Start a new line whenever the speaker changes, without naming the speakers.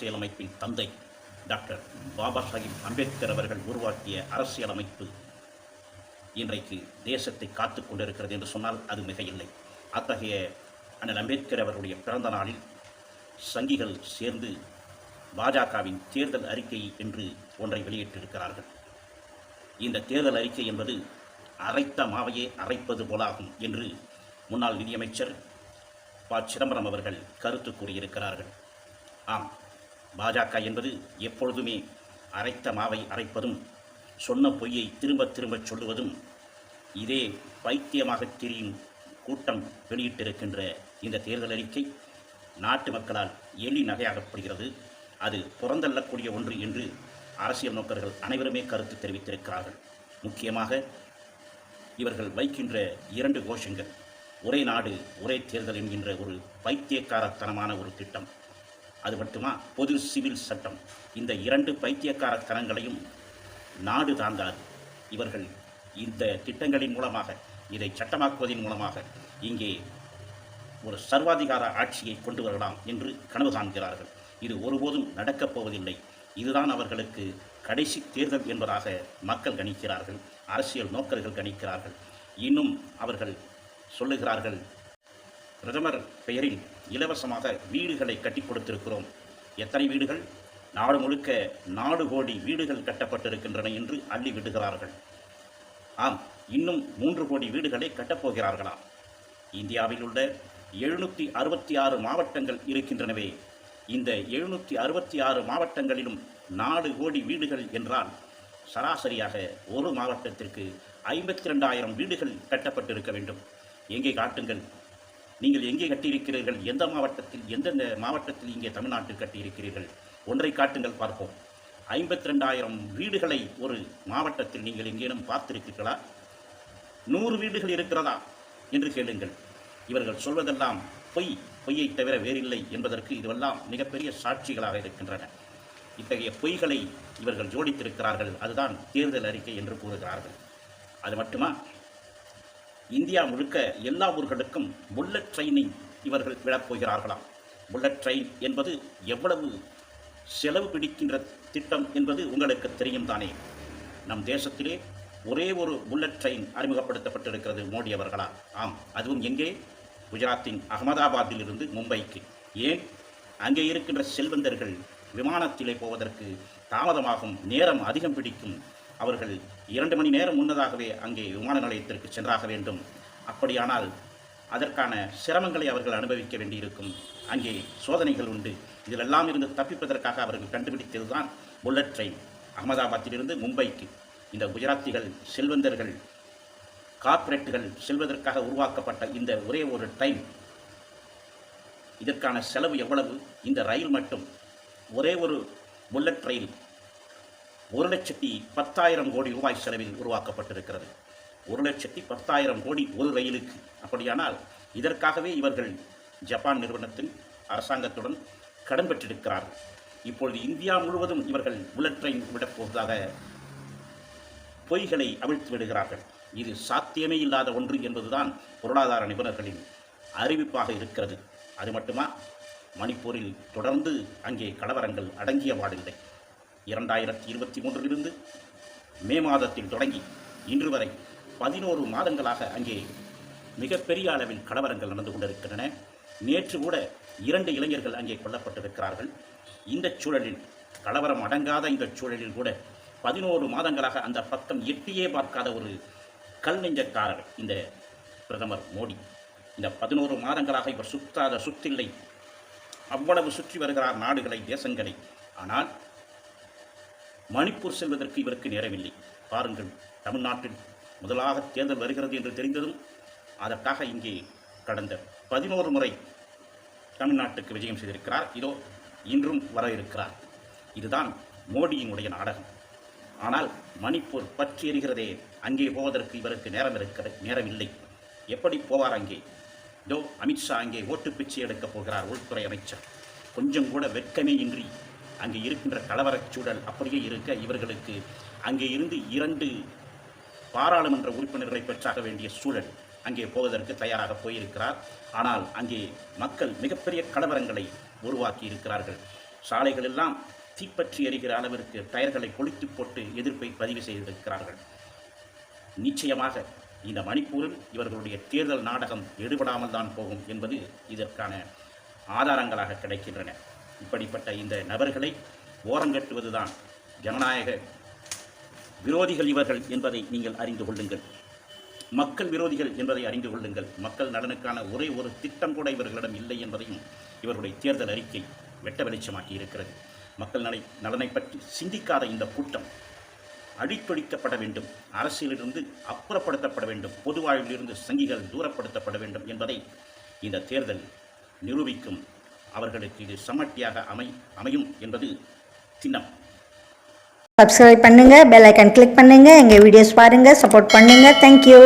அரசியலமைப்பின் தந்தை டாக்டர் பாபா சாஹிப் அம்பேத்கர் அவர்கள் உருவாக்கிய அரசியலமைப்பு இன்றைக்கு தேசத்தை காத்து கொண்டிருக்கிறது என்று சொன்னால் அது மிக இல்லை அத்தகைய அண்ணல் அம்பேத்கர் அவருடைய பிறந்த நாளில் சங்கிகள் சேர்ந்து பாஜகவின் தேர்தல் அறிக்கை என்று ஒன்றை வெளியிட்டிருக்கிறார்கள். இந்த தேர்தல் அறிக்கை என்பது அரைத்த மாவையே அரைப்பது போலாகும் என்று முன்னாள் நிதியமைச்சர் ப. சிதம்பரம் அவர்கள் கருத்து கூறியிருக்கிறார்கள். ஆம் பாஜக என்பது எப்பொழுதுமே அரைத்த மாவை அரைப்பதும் சொன்ன பொய்யை திரும்ப திரும்ப சொல்லுவதும் இதே பைத்தியமாக தெரியும் கூட்டம் வெளியிட்டிருக்கின்ற இந்த தேர்தல் அறிக்கை நாட்டு மக்களால் எள்ளி நகையாகப்படுகிறது. அது புறந்தள்ளக்கூடிய ஒன்று என்று அரசியல் நோக்கர்கள் அனைவருமே கருத்து தெரிவித்திருக்கிறார்கள். முக்கியமாக இவர்கள் வைக்கின்ற இரண்டு கோஷங்கள் ஒரே நாடு ஒரே தேர்தல் என்கின்ற ஒரு பைத்தியக்காரத்தனமான ஒரு திட்டம். அது மட்டுமா? பொது சிவில் சட்டம். இந்த இரண்டு பைத்தியக்காரத்தனங்களையும் நாடு தாங்காது. இவர்கள் இந்த திட்டங்களின் மூலமாக இதை சட்டமாக்குவதன் மூலமாக இங்கே ஒரு சர்வாதிகார ஆட்சியை கொண்டு வரலாம் என்று கனவு காண்கிறார்கள். இது ஒருபோதும் நடக்கப் போவதில்லை. இதுதான் அவர்களுக்கு கடைசி தேர்தல் என்பதாக மக்கள் கணிக்கிறார்கள். அரசியல் நோக்கர்கள் கணிக்கிறார்கள். இன்னும் அவர்கள் சொல்லுகிறார்கள் பிரதமர் பெயரில் இலவசமாக வீடுகளை கட்டி கொடுத்திருக்கிறோம். எத்தனை வீடுகள்? நாடு முழுக்க நாடு கோடி வீடுகள் கட்டப்பட்டிருக்கின்றன என்று அள்ளி விடுகிறார்கள். ஆம் இன்னும் மூன்று கோடி வீடுகளை கட்டப்போகிறார்களாம் இந்தியாவில் உள்ள எழுநூற்றி அறுபத்தி ஆறு மாவட்டங்கள் இருக்கின்றனவே. இந்த எழுநூற்றி அறுபத்தி ஆறு மாவட்டங்களிலும் நாடு கோடி வீடுகள் என்றால் சராசரியாக ஒரு மாவட்டத்திற்கு ஐம்பத்தி ரெண்டாயிரம் வீடுகள் கட்டப்பட்டிருக்க வேண்டும். எங்கே காட்டுங்கள். நீங்கள் எங்கே கட்டியிருக்கிறீர்கள்? எந்த மாவட்டத்தில் எந்தெந்த மாவட்டத்தில் இங்கே தமிழ்நாட்டில் கட்டியிருக்கிறீர்கள்? ஒன்றை காட்டுங்கள் பார்ப்போம். ஐம்பத்தி ரெண்டாயிரம் வீடுகளை ஒரு மாவட்டத்தில் நீங்கள் எங்கேனும் பார்த்திருக்கிறீர்களா? நூறு வீடுகள் இருக்கிறதா? என்று கேளுங்கள். இவர்கள் சொல்வதெல்லாம் பொய். பொய்யை தவிர வேறில்லை என்பதற்கு இதுவெல்லாம் மிகப்பெரிய சாட்சிகளாக இருக்கின்றன. இத்தகைய பொய்களை இவர்கள் ஜோடித்திருக்கிறார்கள். அதுதான் தேர்தல் அறிக்கை என்று கூறுகிறார்கள். அது மட்டுமா? இந்தியா முழுக்க எல்லா ஊர்களுக்கும் புல்லட் ட்ரெயினை இவர்கள் விடப்போகிறார்களாம் புல்லட் ட்ரெயின் என்பது எவ்வளவு செலவு பிடிக்கின்ற திட்டம் என்பது உங்களுக்கு தெரியும் தானே. நம் தேசத்திலே ஒரே ஒரு புல்லட் ட்ரெயின் அறிமுகப்படுத்தப்பட்டிருக்கிறது மோடி அவர்களால் ஆம் அதுவும் எங்கே? குஜராத்தின் அகமதாபாத்திலிருந்து மும்பைக்கு. ஏன்? அங்கே இருக்கின்ற செல்வந்தர்கள் விமானத்திலே போவதற்கு தாமதமாகும் நேரம் அதிகம் பிடிக்கும் அவர்கள் இரண்டு மணி நேரம் முன்னதாகவே அங்கே விமான நிலையத்திற்கு சென்றாக வேண்டும். அப்படியானால் அதற்கான சிரமங்களை அவர்கள் அனுபவிக்க வேண்டியிருக்கும். அங்கே சோதனைகள் உண்டு. இதிலெல்லாம் இருந்து தப்பிப்பதற்காக அவர்கள் கண்டுபிடித்ததுதான் புல்லட் ட்ரெயின். அகமதாபாத்திலிருந்து மும்பைக்கு. இந்த குஜராத்திகள் செல்வந்தர்கள் கார்ப்பரேட்டுகள் செல்வதற்காக உருவாக்கப்பட்ட இந்த ஒரே ஒரு ட்ரெயின். இதற்கான செலவு எவ்வளவு? இந்த ரயில் மட்டும். ஒரே ஒரு புல்லட் ரயில் ஒரு லட்சத்தி பத்தாயிரம் கோடி ரூபாய் செலவில் உருவாக்கப்பட்டிருக்கிறது. ஒரு லட்சத்தி பத்தாயிரம் கோடி ஒரு ரயிலுக்கு. அப்படியானால் இதற்காகவே இவர்கள் ஜப்பான் நிறுவனத்தின் அரசாங்கத்துடன் கடன் பெற்றிருக்கிறார்கள். இப்பொழுது இந்தியா முழுவதும் இவர்கள் புல்லட் ட்ரெயின் விடப் போவதாக பொய்களை அவிழ்த்து விடுகிறார்கள். இது சாத்தியமே இல்லாத ஒன்று என்பதுதான் பொருளாதார நிபுணர்களின் அறிவிப்பாக இருக்கிறது. அது மட்டுமா? மணிப்பூரில் தொடர்ந்து அங்கே கலவரங்கள் அடங்கிய பாடில்லை இரண்டாயிரத்தி இருபத்தி மூன்றிலிருந்து மே மாதத்தில் தொடங்கி இன்று வரை பதினோரு மாதங்களாக அங்கே மிகப்பெரிய அளவில் கலவரங்கள் நடந்து கொண்டிருக்கின்றன. நேற்று கூட இரண்டு இளைஞர்கள் அங்கே கொல்லப்பட்டிருக்கிறார்கள். இந்த சூழலில் கலவரம் அடங்காத இந்த சூழலில் கூட பதினோரு மாதங்களாக அந்த பக்கம் எட்டியே பார்க்காத ஒரு கல் நெஞ்சக்காரர் இந்த பிரதமர் மோடி. இந்த பதினோரு மாதங்களாக இவர் சுத்தாத சுத்தில்லை. அவ்வளவு சுற்றி வருகிறார் நாடுகளை தேசங்களை. ஆனால் மணிப்பூர் செல்வதற்கு இவருக்கு நேரமில்லை. பாருங்கள் தமிழ்நாட்டில் முதலாக தேர்தல் வருகிறது என்று தெரிந்ததும் அதற்காக இங்கே கடந்த பதினோரு முறை தமிழ்நாட்டுக்கு விஜயம் செய்திருக்கிறார். இதோ இன்றும் வர இருக்கிறார். இதுதான் மோடியினுடைய நாடகம். ஆனால் மணிப்பூர் பற்றி எறிகிறதே அங்கே போவதற்கு இவருக்கு நேரம் இருக்கிற நேரமில்லை. எப்படி போவார் அங்கே? இதோ அமித்ஷா அங்கே ஓட்டு பிச்சை எடுக்கப் போகிறார் உள்துறை அமைச்சர். கொஞ்சம் கூட வெட்கமே இன்றி அங்கே இருக்கின்ற கலவரச் சூழல் அப்படியே இருக்க இவர்களுக்கு அங்கே இருந்து இரண்டு பாராளுமன்ற உறுப்பினர்களை பெற்றாக வேண்டிய சூழல் அங்கே போவதற்கு தயாராக போயிருக்கிறார். ஆனால் அங்கே மக்கள் மிகப்பெரிய கலவரங்களை உருவாக்கி இருக்கிறார்கள். சாலைகளெல்லாம் தீப்பற்றி எறிகிற அளவிற்கு டயர்களை கொளுத்தி போட்டு எதிர்ப்பை பதிவு செய்திருக்கிறார்கள். நிச்சயமாக இந்த மணிப்பூரில் இவர்களுடைய தேர்தல் நாடகம் எடுபடாமல் தான் போகும் என்பது இதற்கான ஆதாரங்களாக கிடைக்கின்றன. இப்படிப்பட்ட இந்த நபர்களை ஓரங்கட்டுவதுதான் ஜனநாயக விரோதிகள் இவர்கள் என்பதை நீங்கள் அறிந்து கொள்ளுங்கள். மக்கள் விரோதிகள் என்பதை அறிந்து கொள்ளுங்கள். மக்கள் நலனுக்கான ஒரே ஒரு திட்டம் கூட இவர்களிடம் இல்லை என்பதையும் இவர்களுடைய தேர்தல் அறிக்கை வெட்ட வெளிச்சமாக்கி இருக்கிறது. மக்கள் நலை நலனை பற்றி சிந்திக்காத இந்த கூட்டம் அழித்தொழிக்கப்பட வேண்டும். அரசியலிலிருந்து அப்புறப்படுத்தப்பட வேண்டும். பொது வாழ்விலிருந்து சங்கிகள் தூரப்படுத்தப்பட வேண்டும் என்பதை இந்த தேர்தல் நிரூபிக்கும் அவர்களுக்கு இது சமட்டியாக அமை அமையும் என்பது சின்னம்.
சப்ஸ்கிரைப் பண்ணுங்க பெல் ஐக்கன் கிளிக் பண்ணுங்க எங்க வீடியோஸ் பாருங்க சப்போர்ட் பண்ணுங்க. தேங்க்யூ